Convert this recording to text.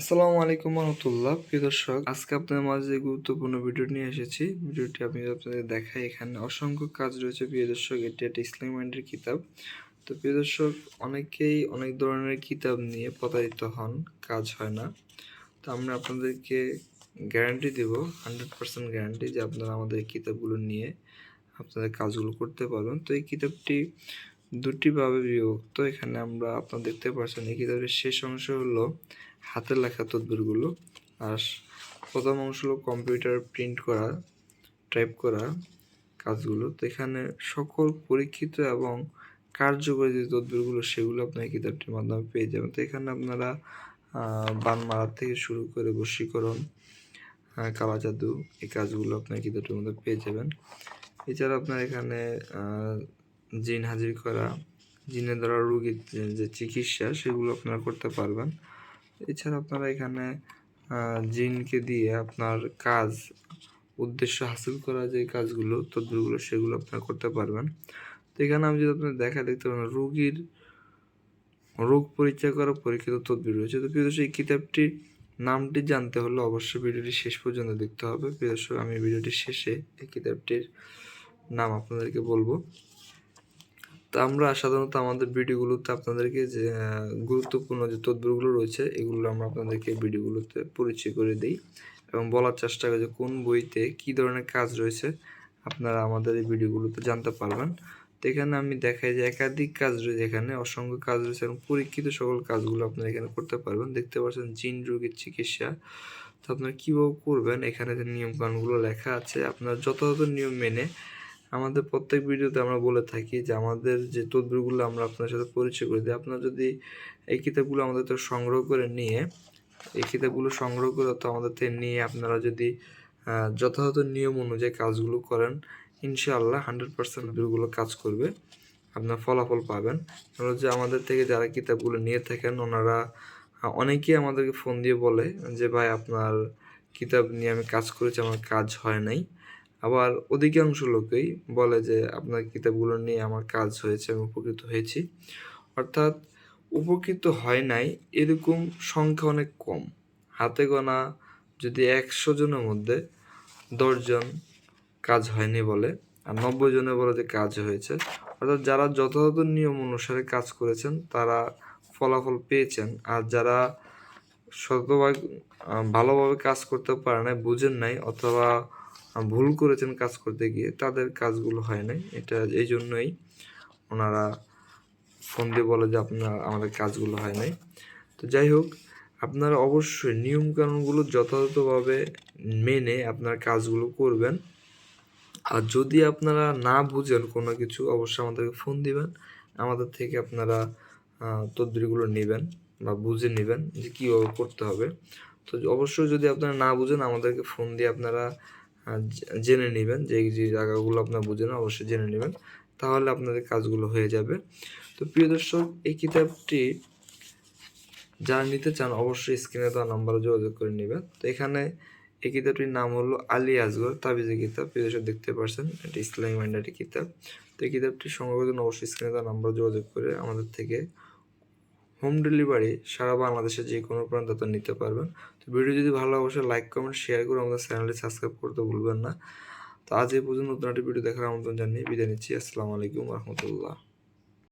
আসসালামু আলাইকুম রহমতুল্লাহ। প্রিয় দর্শক, আজকে আপনাদের মাঝে গুরুত্বপূর্ণ ভিডিও নিয়ে এসেছি, ভিডিওটি আমি আপনাদের দেখাই। এখানে অসংখ্য কাজ রয়েছে, প্রিয় দর্শক, এটি একটা ইসলাম মাইন্ডের কিতাব। তো প্রিয় দর্শক, অনেকেই অনেক ধরনের কিতাব নিয়ে প্রতারিত হন, কাজ হয় না। তো আমরা আপনাদেরকে গ্যারান্টি দেব হান্ড্রেড পার্সেন্ট গ্যারান্টি যে আপনারা আমাদের কিতাবগুলো নিয়ে আপনাদের কাজগুলো করতে পারবেন। তো এই কিতাবটি দুটি ভাবে বিভক্ত। এখানে আমরা আপনারা দেখতে পাচ্ছেন, এই কিতাবের শেষ অংশ হলো হাতের লেখা তদবিরগুলো আর প্রথম অংশ হলো কম্পিউটার প্রিন্ট করা, টাইপ করা কাজগুলো। তো এখানে সকল পরীক্ষিত এবং কার্যকরী যে তদবিরগুলো, সেগুলো আপনার কিতাবটির মাধ্যমে পেয়ে যাবেন। তো এখানে আপনারা বান মারার থেকে শুরু করে বশীকরণ কালা জাদু, এই কাজগুলো আপনার কিতাবটির মধ্যে পেয়ে যাবেন। এছাড়া আপনার এখানে জিন হাজির করা, জিনের দ্বারা রোগীর যে চিকিৎসা, সেগুলো আপনারা করতে পারবেন। এছাড়া আপনারা এখানে জিনকে দিয়ে আপনার কাজ, উদ্দেশ্য হাসিল করা যে কাজগুলো তদবিরগুলো সেগুলো আপনারা করতে পারবেন। তো এখানে আমি যদি আপনার দেখা দেখতে পারেন রোগীর, রোগ পরীক্ষা করা পরীক্ষিত তদবির রয়েছে। তো প্রিয় দর্শক, এই কিতাবটির নামটি জানতে হলে অবশ্যই ভিডিওটি শেষ পর্যন্ত দেখতে হবে। প্রিয় দর্শক, আমি ভিডিওটির শেষে এই কিতাবটির নাম আপনাদেরকে বলব। তো আমরা সাধারণত আমাদের ভিডিওগুলোতে আপনাদেরকে যে গুরুত্বপূর্ণ যে তথ্যগুলো রয়েছে, এগুলো আমরা আপনাদেরকে ভিডিওগুলোতে পরিচয় করে দিই এবং বলার চেষ্টা করি যে কোন বইতে কী ধরনের কাজ রয়েছে, আপনারা আমাদের এই ভিডিওগুলোতে জানতে পারবেন। তো এখানে আমি দেখাই যে একাধিক কাজ রয়েছে এখানে অসংখ্য কাজ রয়েছে এবং পরীক্ষিত সকল কাজগুলো আপনারা এখানে করতে পারবেন। দেখতে পাচ্ছেন জিন রোগের চিকিৎসা। তো আপনারা কীভাবে করবেন? এখানে যে নিয়মকানুনগুলো লেখা আছে, আপনার যথাযথ নিয়ম মেনে আমাদের প্রত্যেক ভিডিওতে আমরা বলে থাকি যে আমাদের যে তদবিরগুলো আমরা আপনার সাথে পরিচয় করে দিই। আপনারা যদি এই কিতাবগুলো আমাদের তো সংগ্রহ করে নিয়ে, এই কিতাবগুলো সংগ্রহ করে তো আমাদের থেকে নিয়ে আপনারা যদি যথাযথ নিয়ম অনুযায়ী কাজগুলো করেন, ইনশাআল্লাহ হান্ড্রেড পার্সেন্ট ভিডিওগুলো কাজ করবে, আপনার ফলাফল পাবেন। যে আমাদের থেকে যারা কিতাবগুলো নিয়ে থাকেন, ওনারা অনেকেই আমাদেরকে ফোন দিয়ে বলে যে, ভাই, আপনার কিতাব নিয়ে আমি কাজ করেছি, আমার কাজ হয় নাই। আবার অধিকাংশ লোকেই বলে যে, আপনার কিতাবগুলো নিয়ে আমার কাজ হয়েছে, আমি উপকৃত হয়েছি। অর্থাৎ উপকৃত হয় নাই এরকম সংখ্যা অনেক কম। হাতে গোনা যদি একশো জনের মধ্যে দশজন কাজ হয়নি বলে আর নব্বই জনে বলে যে কাজ হয়েছে, অর্থাৎ যারা যথাযথ নিয়ম অনুসারে কাজ করেছেন, তারা ফলাফল পেয়েছেন। আর যারা শতভাগ ভালোভাবে কাজ করতে পারে নাই, বুঝেন নাই, অথবা ভুল করেছেন কাজ করতে গিয়ে, তাদের কাজগুলো হয় নাই। এটা এই জন্যই ওনারা ফোন দিয়ে বলে যে আপনার, আমাদের কাজগুলো হয় নাই। তো যাই হোক, আপনারা অবশ্যই নিয়মকানুনগুলো যথাযথভাবে মেনে আপনার কাজগুলো করবেন। আর যদি আপনারা না বুঝেন কোনো কিছু, অবশ্যই আমাদেরকে ফোন দিবেন। আমাদের থেকে আপনারা তদবিরগুলো নেবেন বা বুঝে নেবেন যে কীভাবে করতে হবে। তো অবশ্যই যদি আপনারা না বুঝেন, আমাদেরকে ফোন দিয়ে আপনারা জেনে নেবেন যে যে জায়গাগুলো আপনার বুঝেন অবশ্যই জেনে নেবেন। তাহলে আপনাদের কাজগুলো হয়ে যাবে। তো প্রিয় দর্শক, এই কিতাবটি যারা নিতে চান, অবশ্যই স্ক্রিনে দেওয়া নাম্বারে যোগাযোগ করে নেবেন। তো এখানে এই কিতাবটির নাম হলো আলী আজগর তাবিজের কিতাব। প্রিয় দর্শক, দেখতে পারছেন, এটি ইসলামী মাইন্ডারি কিতাব। তো এই কিতাবটি সংগ্রহের জন্য অবশ্যই স্ক্রিনে দেওয়া নাম্বার যোগাযোগ করে আমাদের থেকে হোম ডেলিভারি সারা বাংলাদেশে যে কোনো প্রান্ত নিতে পারবেন। তো ভিডিও যদি ভালো অবশ্যই লাইক কমেন্ট শেয়ার করে আমাদের চ্যানেলটি সাবস্ক্রাইব করতে ভুলবেন না। তো আজ এই পর্যন্ত নতুন একটি ভিডিও দেখার আমন্ত্রণ জানিয়ে বিদায় নিচ্ছি। আসসালামু আলাইকুম রহমতুল্লাহ।